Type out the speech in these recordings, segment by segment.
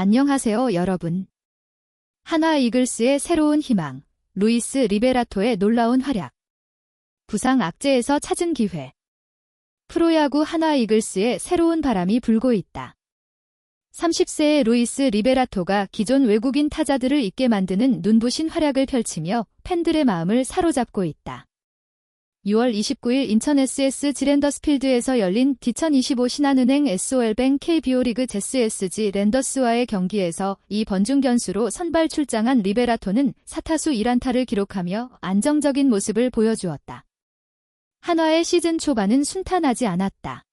안녕하세요, 여러분. 하나 이글스의 새로운 희망, 루이스 리베라토의 놀라운 활약. 부상 악재에서 찾은 기회. 프로야구 하나 이글스의 새로운 바람이 불고 있다. 30세의 루이스 리베라토가 기존 외국인 타자들을 잊게 만드는 눈부신 활약을 펼치며 팬들의 마음을 사로잡고 있다. 6월 29일 인천 SS 지랜더스필드에서 열린 2025 신한은행 SOL뱅 KBO 리그 제스 SG 랜더스와의 경기에서 이 번중 견수로 선발 출장한 리베라토는 사타수 1안타를 기록하며 안정적인 모습을 보여주었다. 한화의 시즌 초반은 순탄하지 않았다.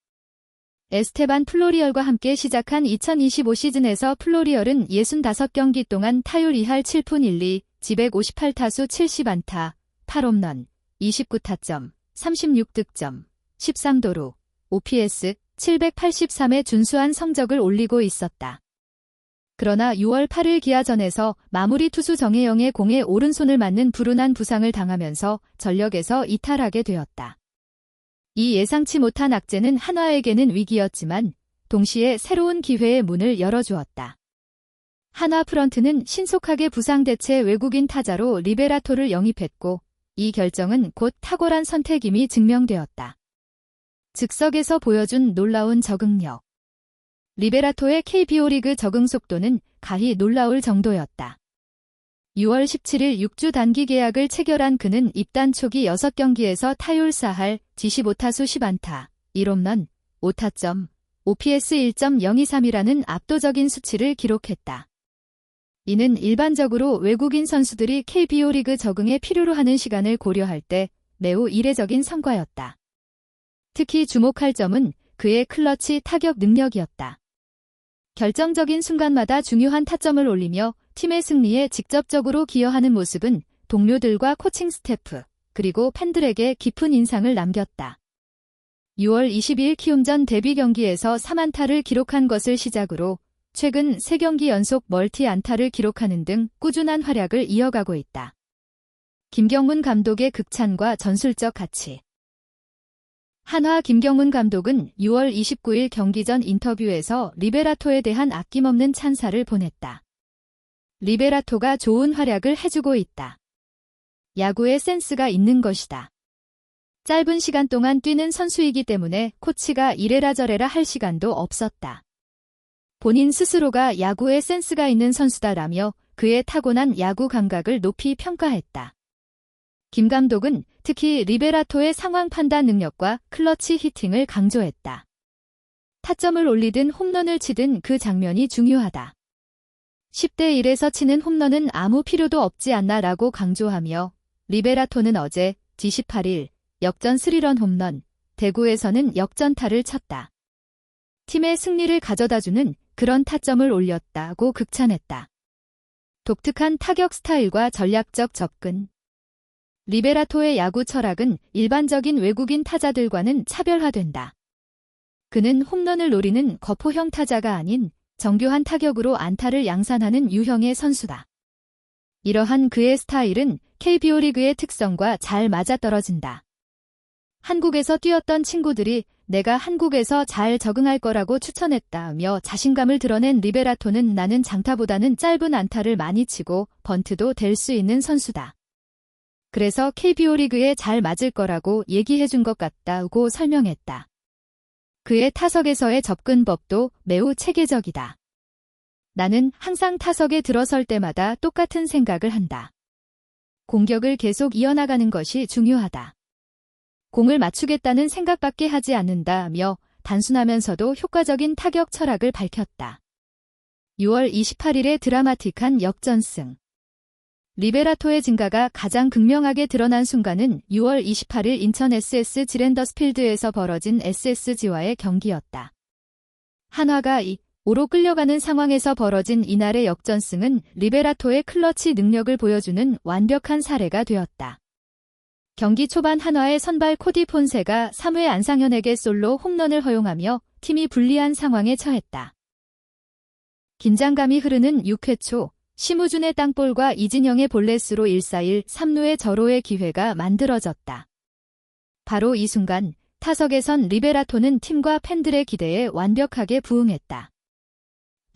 에스테반 플로리얼과 함께 시작한 2025 시즌에서 플로리얼은 65경기 동안 타율 2할 7푼 1리, 지백 58타수 70안타, 8홈런, 29타점, 36득점, 13도루, OPS 783의 준수한 성적을 올리고 있었다. 그러나 6월 8일 기아전에서 마무리 투수 정혜영의 공에 오른손을 맞는 불운한 부상을 당하면서 전력에서 이탈하게 되었다. 이 예상치 못한 악재는 한화에게는 위기였지만 동시에 새로운 기회의 문을 열어주었다. 한화 프런트는 신속하게 부상 대체 외국인 타자로 리베라토를 영입했고 이 결정은 곧 탁월한 선택임이 증명되었다. 즉석에서 보여준 놀라운 적응력. 리베라토의 KBO 리그 적응 속도는 가히 놀라울 정도였다. 6월 17일 6주 단기 계약을 체결한 그는 입단 초기 6경기에서 타율 4할, 25타수 10안타, 1홈런, 5타점, OPS 1.023이라는 압도적인 수치를 기록했다. 이는 일반적으로 외국인 선수들이 KBO 리그 적응에 필요로 하는 시간을 고려할 때 매우 이례적인 성과였다. 특히 주목할 점은 그의 클러치 타격 능력이었다. 결정적인 순간마다 중요한 타점을 올리며 팀의 승리에 직접적으로 기여하는 모습은 동료들과 코칭 스태프, 그리고 팬들에게 깊은 인상을 남겼다. 6월 22일 키움전 데뷔 경기에서 3안타를 기록한 것을 시작으로 최근 3경기 연속 멀티 안타를 기록하는 등 꾸준한 활약을 이어가고 있다. 김경문 감독의 극찬과 전술적 가치 한화 김경문 감독은 6월 29일 경기 전 인터뷰에서 리베라토에 대한 아낌없는 찬사를 보냈다. 리베라토가 좋은 활약을 해주고 있다. 야구에 센스가 있는 것이다. 짧은 시간 동안 뛰는 선수이기 때문에 코치가 이래라 저래라 할 시간도 없었다. 본인 스스로가 야구에 센스가 있는 선수다라며 그의 타고난 야구 감각을 높이 평가했다. 김 감독은 특히 리베라토의 상황 판단 능력과 클러치 히팅을 강조했다. 타점을 올리든 홈런을 치든 그 장면이 중요하다. 10대 1에서 치는 홈런은 아무 필요도 없지 않나 라고 강조하며 리베라토는 어제 D18일 역전 스리런 홈런, 대구에서는 역전타를 쳤다. 팀의 승리를 가져다주는 그런 타점을 올렸다고 극찬했다. 독특한 타격 스타일과 전략적 접근. 리베라토의 야구 철학은 일반적인 외국인 타자들과는 차별화된다. 그는 홈런을 노리는 거포형 타자가 아닌 정교한 타격으로 안타를 양산하는 유형의 선수다. 이러한 그의 스타일은 KBO 리그의 특성과 잘 맞아떨어진다. 한국에서 뛰었던 친구들이 내가 한국에서 잘 적응할 거라고 추천했다며 자신감을 드러낸 리베라토는 나는 장타보다는 짧은 안타를 많이 치고 번트도 될 수 있는 선수다. 그래서 KBO 리그에 잘 맞을 거라고 얘기해 준 것 같다고 설명했다. 그의 타석에서의 접근법도 매우 체계적이다. 나는 항상 타석에 들어설 때마다 똑같은 생각을 한다. 공격을 계속 이어나가는 것이 중요하다. 공을 맞추겠다는 생각밖에 하지 않는다며 단순하면서도 효과적인 타격 철학을 밝혔다. 6월 28일의 드라마틱한 역전승. 리베라토의 증가가 가장 극명하게 드러난 순간은 6월 28일 인천 SS 지랜더스필드에서 벌어진 SSG와의 경기였다. 한화가 2, 5로 끌려가는 상황에서 벌어진 이날의 역전승은 리베라토의 클러치 능력을 보여주는 완벽한 사례가 되었다. 경기 초반 한화의 선발 코디 폰세가 3회 안상현에게 솔로 홈런을 허용하며 팀이 불리한 상황에 처했다. 긴장감이 흐르는 6회 초 심우준의 땅볼과 이진영의 볼넷으로 1-4-1 3루의 절호의 기회가 만들어졌다. 바로 이 순간 타석에 선 리베라토는 팀과 팬들의 기대에 완벽하게 부응했다.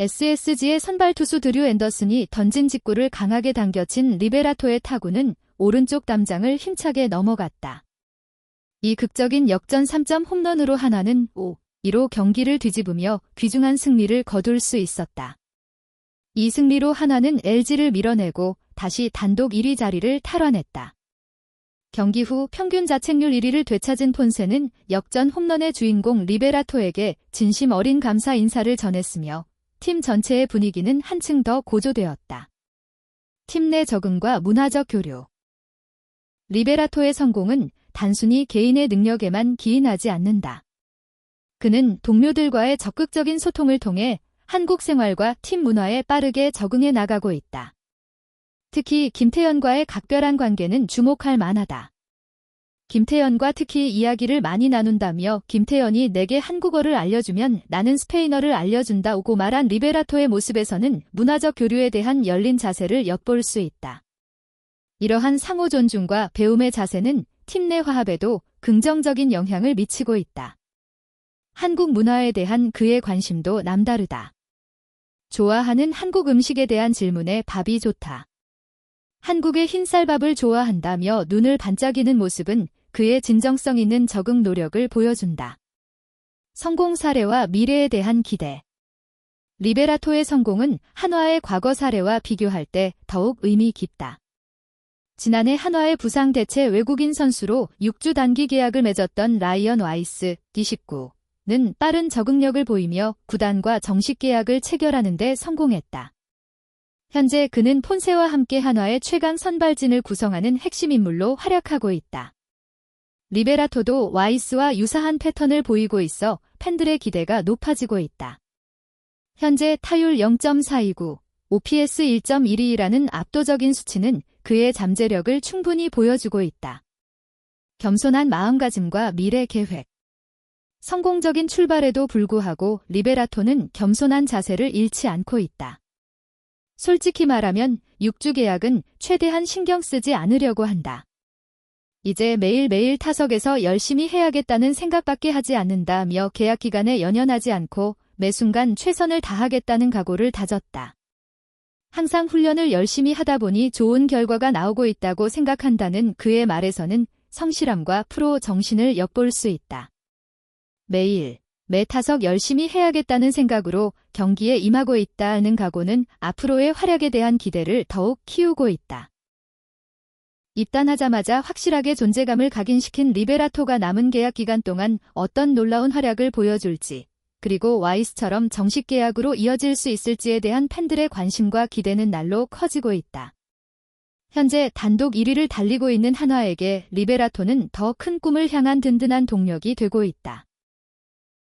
SSG의 선발 투수 드류 앤더슨이 던진 직구를 강하게 당겨친 리베라토의 타구는 오른쪽 담장을 힘차게 넘어갔다. 이 극적인 역전 3점 홈런으로 하나는 5, 2로 경기를 뒤집으며 귀중한 승리를 거둘 수 있었다. 이 승리로 하나는 LG를 밀어내고 다시 단독 1위 자리를 탈환했다. 경기 후 평균 자책률 1위를 되찾은 폰세는 역전 홈런의 주인공 리베라토에게 진심 어린 감사 인사를 전했으며 팀 전체의 분위기는 한층 더 고조되었다. 팀 내 적응과 문화적 교류 리베라토의 성공은 단순히 개인의 능력에만 기인하지 않는다. 그는 동료들과의 적극적인 소통을 통해 한국 생활과 팀 문화에 빠르게 적응해 나가고 있다. 특히 김태현과의 각별한 관계는 주목할 만하다. 김태현과 특히 이야기를 많이 나눈다며 김태현이 내게 한국어를 알려주면 나는 스페인어를 알려준다고 말한 리베라토의 모습에서는 문화적 교류에 대한 열린 자세를 엿볼 수 있다. 이러한 상호 존중과 배움의 자세는 팀 내 화합에도 긍정적인 영향을 미치고 있다. 한국 문화에 대한 그의 관심도 남다르다. 좋아하는 한국 음식에 대한 질문에 밥이 좋다. 한국의 흰쌀밥을 좋아한다며 눈을 반짝이는 모습은 그의 진정성 있는 적응 노력을 보여준다. 성공 사례와 미래에 대한 기대. 리베라토의 성공은 한화의 과거 사례와 비교할 때 더욱 의미 깊다. 지난해 한화의 부상 대체 외국인 선수로 6주 단기 계약을 맺었던 라이언 와이스 D19는 빠른 적응력을 보이며 구단과 정식 계약을 체결하는 데 성공했다. 현재 그는 폰세와 함께 한화의 최강 선발진을 구성하는 핵심 인물로 활약하고 있다. 리베라토도 와이스와 유사한 패턴을 보이고 있어 팬들의 기대가 높아지고 있다. 현재 타율 0.429, OPS 1.12라는 압도적인 수치는 그의 잠재력을 충분히 보여주고 있다. 겸손한 마음가짐과 미래 계획. 성공적인 출발에도 불구하고 리베라토는 겸손한 자세를 잃지 않고 있다. 솔직히 말하면 6주 계약은 최대한 신경 쓰지 않으려고 한다. 이제 매일매일 타석에서 열심히 해야겠다는 생각밖에 하지 않는다며 계약 기간에 연연하지 않고 매 순간 최선을 다하겠다는 각오를 다졌다. 항상 훈련을 열심히 하다 보니 좋은 결과가 나오고 있다고 생각한다는 그의 말에서는 성실함과 프로 정신을 엿볼 수 있다. 매일, 매 타석 열심히 해야겠다는 생각으로 경기에 임하고 있다는 각오는 앞으로의 활약에 대한 기대를 더욱 키우고 있다. 입단하자마자 확실하게 존재감을 각인시킨 리베라토가 남은 계약 기간 동안 어떤 놀라운 활약을 보여줄지, 그리고 와이스처럼 정식 계약으로 이어질 수 있을지에 대한 팬들의 관심과 기대는 날로 커지고 있다. 현재 단독 1위를 달리고 있는 한화에게 리베라토는 더 큰 꿈을 향한 든든한 동력이 되고 있다.